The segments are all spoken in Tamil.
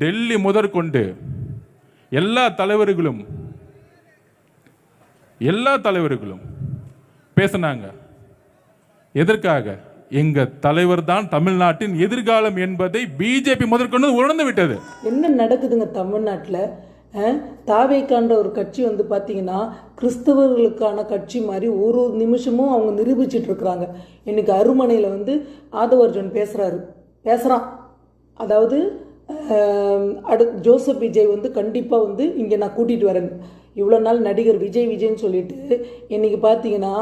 டெல்லி முதற்கொண்டு எல்லா தலைவர்களும் எல்லா தலைவர்களும் பேசினாங்க. எதற்காக? எங்க தலைவர் தான் தமிழ்நாட்டின் எதிர்காலம் என்பதை பிஜேபி முதற்கொண்டு உணர்ந்து விட்டது. என்ன நடக்குதுங்க தமிழ்நாட்டில்? தாவேக்கான்ற ஒரு கட்சி வந்து பார்த்தீங்கன்னா கிறிஸ்தவர்களுக்கான கட்சி மாதிரி ஒரு ஒரு நிமிஷமும் அவங்க நிரூபிச்சிட்டு இருக்கிறாங்க. இன்னைக்கு அருமனையில் வந்து ஆதவர்ஜன் பேசுகிறாரு பேசுகிறான் அதாவது அடு ஜோசப் விஜய் வந்து கண்டிப்பாக வந்து இங்கே நான் கூட்டிகிட்டு வரேன். இவ்வளோ நாள் நடிகர் விஜய் விஜய்ன்னு சொல்லிட்டு இன்றைக்கி பார்த்தீங்கன்னா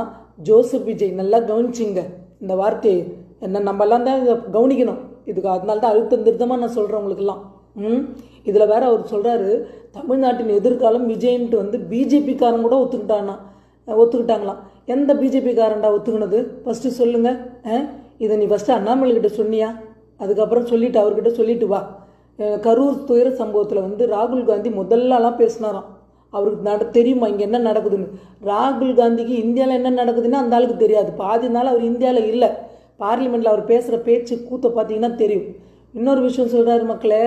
ஜோசப் விஜய் நல்லா கவனிச்சிங்க இந்த வார்த்தையை. என்ன நம்மலாம் தான் இதை கவனிக்கணும். இதுக்கு அதனால தான் அழுத்தம் திருத்தமாக நான் சொல்கிறேன் உங்களுக்கெல்லாம். ம்? இதில் வேற அவர் சொல்கிறாரு தமிழ்நாட்டின் எதிர்காலம் விஜய்ன்ட்டு வந்து பிஜேபிக்காரன் கூட ஒத்துக்கிட்டானா? ஒத்துக்கிட்டாங்களாம். எந்த பிஜேபிக்காரன்டா ஒத்துக்கினது? ஃபஸ்ட்டு சொல்லுங்கள் இதை நீ ஃபஸ்ட்டு அண்ணாமலை கிட்ட சொன்னியா? அதுக்கப்புறம் சொல்லிவிட்டு அவர்கிட்ட சொல்லிட்டு வா. கரூர் துயர சம்பவத்தில் வந்து ராகுல் காந்தி முதல்லலாம் பேசினாராம். அவருக்கு நட தெரியுமா இங்கே என்ன நடக்குதுன்னு? ராகுல் காந்திக்கு இந்தியாவில் என்ன நடக்குதுன்னு அந்த ஆளுக்கு தெரியாது. பாதி நாள் அவர் இந்தியாவில் இல்லை. பார்லிமெண்ட்டில் அவர் பேசுகிற பேச்சு கூத்த பார்த்தீங்கன்னா தெரியும். இன்னொரு விஷயம் சொல்கிறாரு மக்களே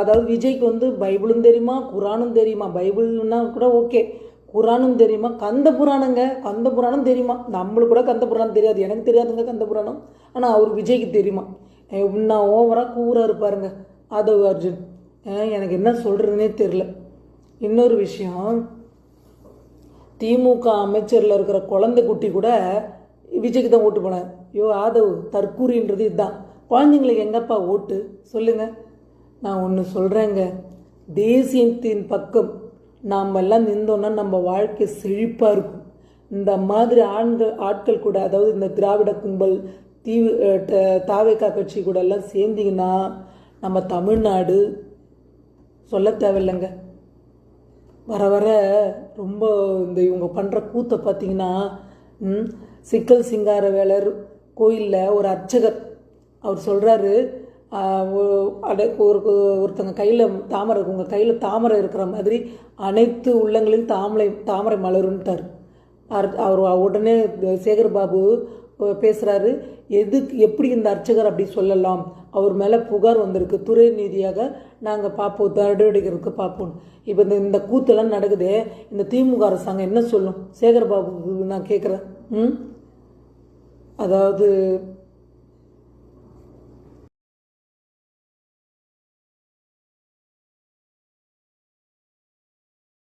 அதாவது விஜய்க்கு வந்து பைபிளும் தெரியுமா குரானும் தெரியுமா? பைபிள்னா கூட ஓகே. குரானும் தெரியுமா? கந்த புராணங்க கந்த புராணம் தெரியுமா? நம்மளுக்கு கூட கந்த புராணம் தெரியாது. எனக்கு தெரியாதுங்க கந்த புராணம். ஆனால் அவர் விஜய்க்கு தெரியுமா? இன்னும் ஓவராக கூறாக இருப்பாருங்க. ஆதவ் அர்ஜுன். எனக்கு என்ன சொல்கிறதுனே தெரில இன்னொரு விஷயம் திமுக அமைச்சரில் இருக்கிற குழந்தை குட்டி கூட விஜய்க்கு தான் ஓட்டு போனார் ஐயோ ஆதவ் தற்கூரின்றது இதுதான். குழந்தைங்களுக்கு எங்கப்பா ஓட்டு? சொல்லுங்கள் நான் ஒன்று சொல்கிறேங்க தேசியத்தின் பக்கம் நாம் எல்லாம் நின்றோன்னா நம்ம வாழ்க்கை செழிப்பாக இருக்கும். இந்த மாதிரி ஆண்கள் ஆட்கள் கூட அதாவது இந்த திராவிட கும்பல் தீவு ட- தாவேக்கா கட்சி கூட எல்லாம் சேர்ந்தீங்கன்னா நம்ம தமிழ்நாடு சொல்ல தேவையில்லைங்க. வர வர ரொம்ப இந்த இவங்க பண்ணுற கூத்தை பார்த்தீங்கன்னா சிக்கல் சிங்கார வேலர் கோயிலில் ஒரு அர்ச்சகர். அவர் சொல்கிறாரு அட ஒரு ஒருத்தங்க கையில் தாமரை உங்கள் கையில் தாமரை இருக்கிற மாதிரி அனைத்து உள்ளங்களிலும் தாமரை தாமரை மலருன்ட்டார். அவர் உடனே சேகர் பாபு பேசுகிறாரு எதுக்கு எப்படி இந்த அர்ச்சகர் அப்படி சொல்லலாம்? அவர் மேலே புகார் வந்திருக்கு. துறை நீதியாக நாங்கள் பார்ப்போம். நடவடிக்கைக்கு பார்ப்போம். இப்போ இந்த இந்த கூத்தெல்லாம் நடக்குதே. இந்த திமுக அரசாங்கம் என்ன சொல்லும்? சேகர் பாபு நான் கேட்குறேன் ம்? அதாவது